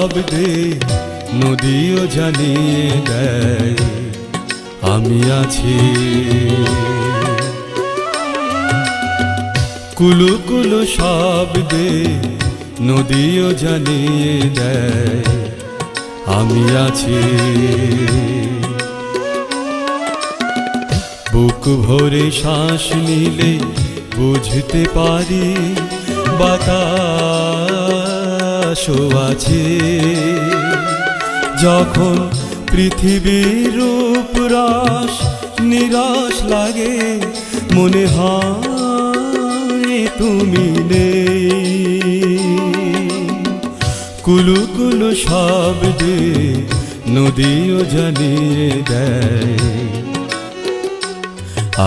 শব্দে নদীও জানিয়ে দেয়, আমি আছি। কুলু কুলু শব্দে নদীও জানিয়ে দেয়, আমি আছি। বুক ভরে শ্বাস নিলে বুঝতে পারি বাতাসও আছে যখন পৃথিবীর রূপ রস নিরাশ লাগে, মনে হয় তুমি নেই। কুলু কুলু শব্দে নদীও জানিয়ে দেয়,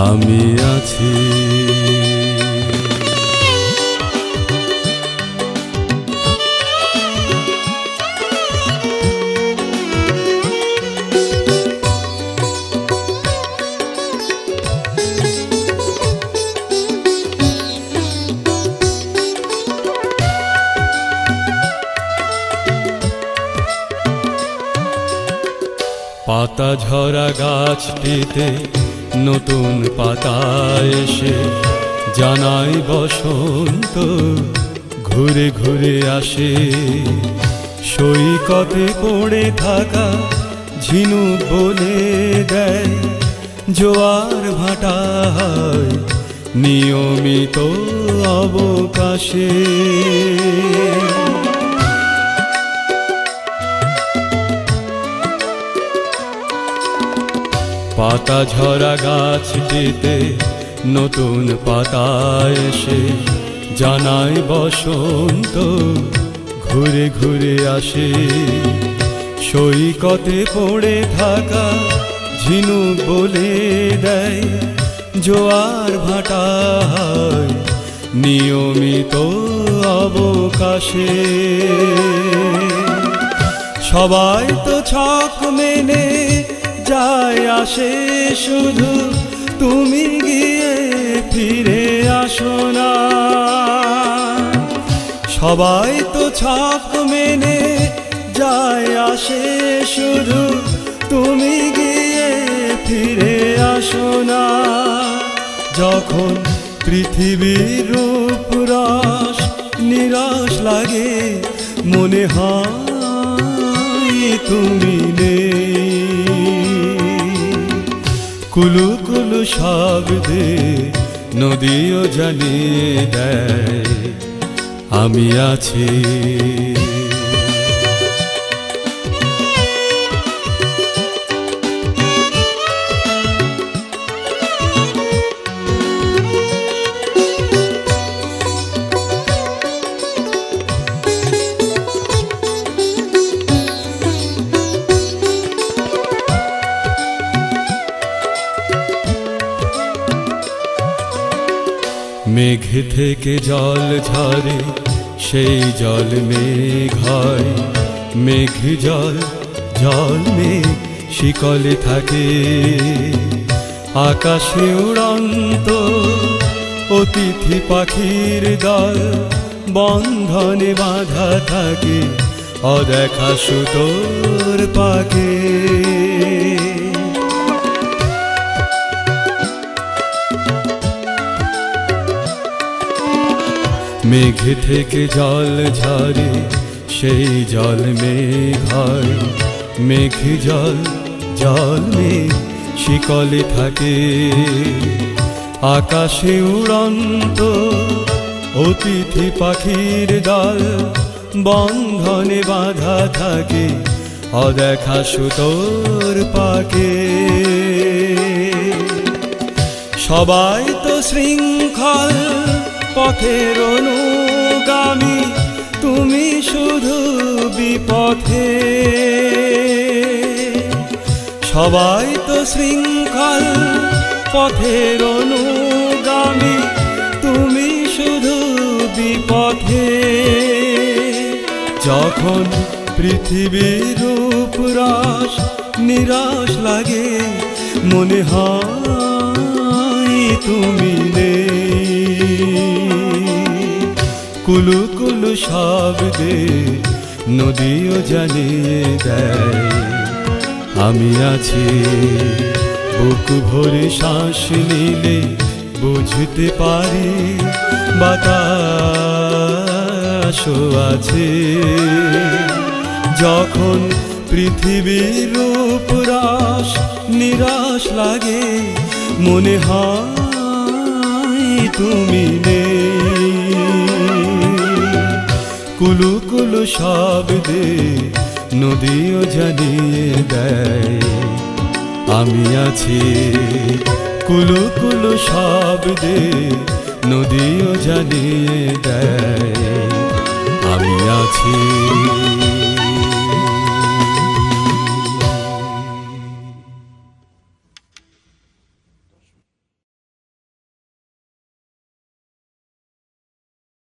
আমি আছি। পাতা ঝরা গাছটিতে নতুন পাতা এসে জানাই বসন্ত, ঘুরে ঘুরে আসে। সৈকতে পড়ে থাকা ঝিনুক বলে দেয়, জোয়ার ভাটা হয় নিয়মিত অবকাশে। পাতা ঝরা গাছটিতে নতুন পাতা এসে জানায় বসন্ত, ঘুরে ঘুরে আসে। সৈকতে পড়ে থাকা ঝিনুক বলে দেয়, জোয়ার ভাটা নিয়মিত অবকাশে। সবাই তো ছক মেনে যায় আসে শুধু তুমি গিয়ে ফিরে আসো না। সবাই তো ছাপ মেনে যায় আসে শুধু তুমি গিয়ে ফিরে আসো না। যখন পৃথিবীর রূপ রস নিরাশ লাগে, মনে হয় তুমি নেই। কুলু কুলু শব্দে নদীও জানিয়ে দেয় আমি আছি। মেঘ থেকে জল ঝরে, সেই জল মেঘ হয় মেঘ জল জল মেঘ শিকলে থাকে। আকাশে উড়ন্ত অতিথি পাখির দল, বন্ধনে বাঁধা থাকে, অদেখা সুতোর পাকে মেঘ থেকে জল ঝরে সেই জল মেঘ হয় মেঘ জল জল মেঘ শিকলে থাকে। আকাশে উড়ন্ত অতিথি পাখির দল বন্ধনে বাঁধা থাকে, অদেখা সুতোর পাকে। সবাই তো শৃঙ্খল পথের অনুগামী, তুমি শুধু বিপথে। সবাই তো শৃঙ্খল পথের অনুগামী, তুমি শুধু বিপথে। যখন পৃথিবীর রূপ রস নিরাশ লাগে, মনে হয় তুমি নেই। কুলু কুলু শব্দে নদীও জানিয়ে দেয়। আমি আছি বুক ভরে শ্বাস নিলে বুঝতে পারি বাতাসও আছে। যখন পৃথিবীর রূপ রাস নিরাশ লাগে, মনে হয় তুমি নেই। কুলু কুলু শব্দে নদীও জানিয়ে দেয়। আমি আছি কুলু কুলু শব্দে নদীও জানিয়ে দেয়। আমি আছি